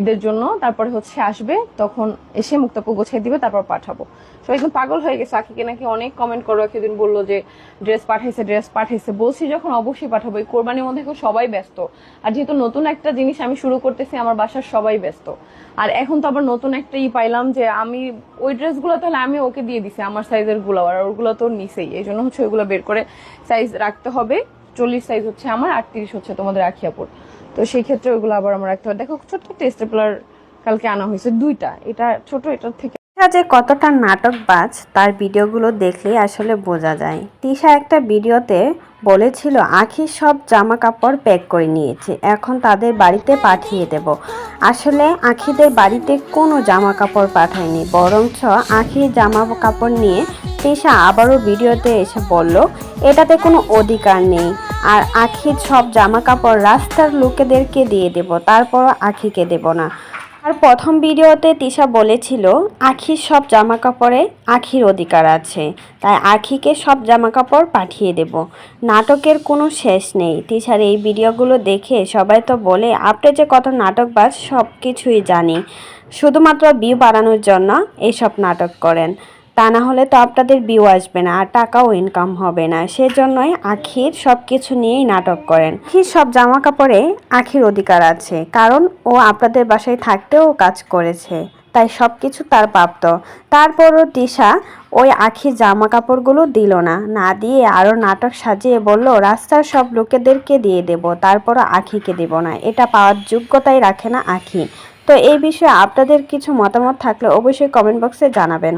ঈদের জন্য, তারপরে হচ্ছে আসবে, তখন এসে মুক্তাপু গোছাই দিবে, তারপর পাঠাবো। সো একদম পাগল হয়ে গেছে। আকিকে নাকি অনেক কমেন্ট করো একদিন বলল যে ড্রেস পাঠাইছে ড্রেস পাঠাইছে। বলছি যখন অবশ্যই পাঠাবো। এই কোরবানির মধ্যে এখন সবাই ব্যস্ত। আর যেহেতু নতুন একটা জিনিস আমি শুরু করতেছি, আমার বাসার সবাই ব্যস্ত। আর এখন তো আবার নতুন একটা ই পাইলাম যে আমি ওই ড্রেসগুলো তাহলে আমি ওকে দিয়ে দিছি, আমার সাইজেরগুলো। আর ওগুলো তো নিছেই এই জন্য হচ্ছে ওইগুলো বের করে সাইজ রাখতে হবে। চল্লিশ সাইজ হচ্ছে আমার, আটত্রিশ হচ্ছে তোমাদের আখিয়াপুর। তো সেই ক্ষেত্রে ওইগুলো আবার আমার রাখতে হবে দেখো ছোট্ট একটা স্টেপলার কালকে আনা হয়েছে, দুইটা। এটা ছোট, এটার থেকে যে কতটা নাটকবাজ, তার ভিডিওগুলো দেখলে আসলে বোঝা যায়। তিশা একটা ভিডিওতে বলেছিল, আখি সব জামা কাপড় প্যাক করে নিয়েছে, এখন তাদের বাড়িতে পাঠিয়ে দেব। আসলে আখিদের বাড়িতে কোনো জামা কাপড় পাঠায়নি, বরঞ্চ আখির জামা কাপড় নিয়ে তিশা আবারও ভিডিওতে এসে বলল, এটাতে কোনো অধিকার নেই। আর আখির সব জামা কাপড় রাস্তার লোকেদেরকে দিয়ে দেব, তারপরও আখিকে দেব না। আর প্রথম ভিডিওতে তিশা বলেছিল, আখির সব জামা কাপড়ে আখির অধিকার আছে, তাই আখিকে সব জামা কাপড় পাঠিয়ে দেব। নাটকের কোনো শেষ নেই। তিশার এই ভিডিওগুলো দেখে সবাই তো বলে, আপনি যে কত নাটকবাজ সব কিছুই জানি। শুধুমাত্র বিয়ে বাড়ানোর জন্য এইসব নাটক করেন। তা না হলে তো আপনাদের বিউ আসবে না আর টাকাও ইনকাম হবে না। সেজন্যই আখির সব কিছু নিয়েই নাটক করেন। আখির সব জামা কাপড়ে আখির অধিকার আছে, কারণ ও আপনাদের বাসায় থাকতেও কাজ করেছে, তাই সব কিছু তার প্রাপ্ত তারপরও দিশা ওই আখির জামা কাপড়গুলো দিল না না দিয়ে আরও নাটক সাজিয়ে বলল, রাস্তার সব লোকেদেরকে দিয়ে দেব, তারপরও আখিকে দেব না, এটা পাওয়ার যোগ্যতাই রাখে না আখি। তো এই বিষয়ে আপনাদের কিছু মতামত থাকলে অবশ্যই কমেন্ট বক্সে জানাবেন।